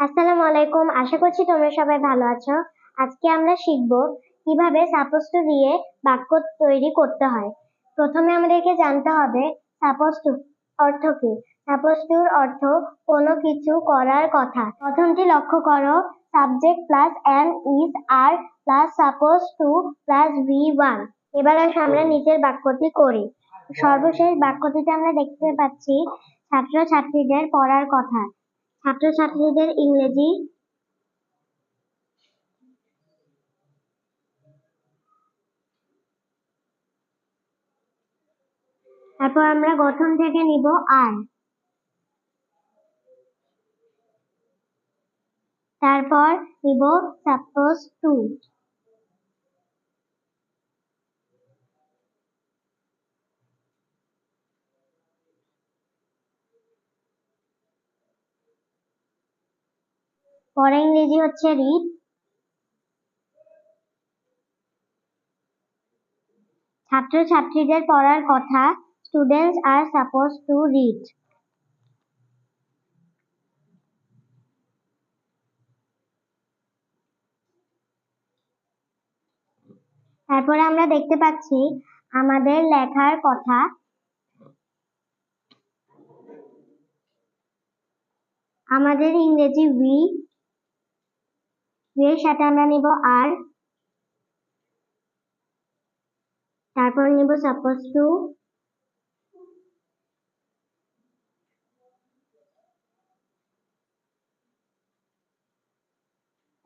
আসসালামু আলাইকুম। আশা করছি তোমরা সবাই ভালো আছো। আজকে আমরা শিখব কীভাবে সাপোজ দিয়ে বাক্য তৈরি করতে হয়। প্রথমে আমাদেরকে জানতে হবে সাপোজ টু অর্থ কি? সাপোজ টুর অর্থ কোনো কিছু করার কথা। প্রথমটি লক্ষ্য করো। Subject plus am is are plus suppose to plus V one এবার আমরা নিচের বাক্যটি করি। সর্বশেষ বাক্যটিতে আমরা দেখতে পাচ্ছি ছাত্র ছাত্রীদের পড়ার কথা। ছাত্রছাত্রীদের ইংরেজি তারপর আমরা গঠন থেকে নিব আর। তারপর নিব সাপোজ টু পরে ইংরেজি হচ্ছে রিড ছাত্রছাত্রীদের পড়ার কথা students are suppose to read তারপরে আমরা দেখতে পাচ্ছি আমাদের লেখার কথা। আমাদের ইংরেজি উই এর সাথে আমরা নিব আর তারপর নিব সাপোজ টু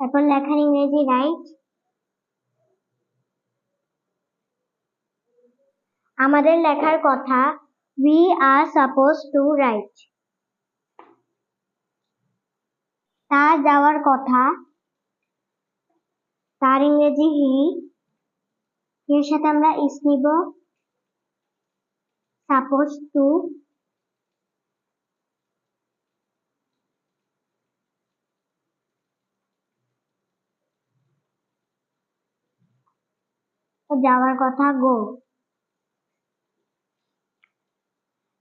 তারপর লেখার ইংরেজি রাইট আমাদের লেখার কথা we are suppose to write তার যাওয়ার কথা তার ইংরেজি হি এর সাথে আমরা ইস নিব। Suppose to. যাওয়ার কথা গো।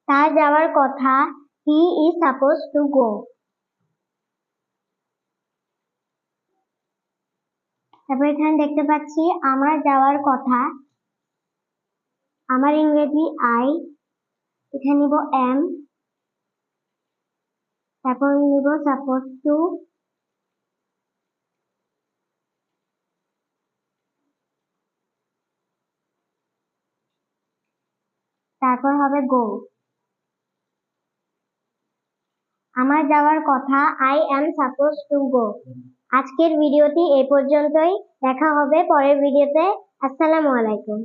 তার যাওয়ার কথা he is suppose to go তারপর এখানে দেখতে পাচ্ছি আমার যাওয়ার কথা। আমার ইংরেজি আই, এখানে নিব এম, তারপর নিব সাপোজ টু, তারপর হবে গো। আমার যাওয়ার কথা I am suppose to go আজকের ভিডিওটি এই পর্যন্তই। দেখা হবে পরের ভিডিওতে। আসসালামু আলাইকুম।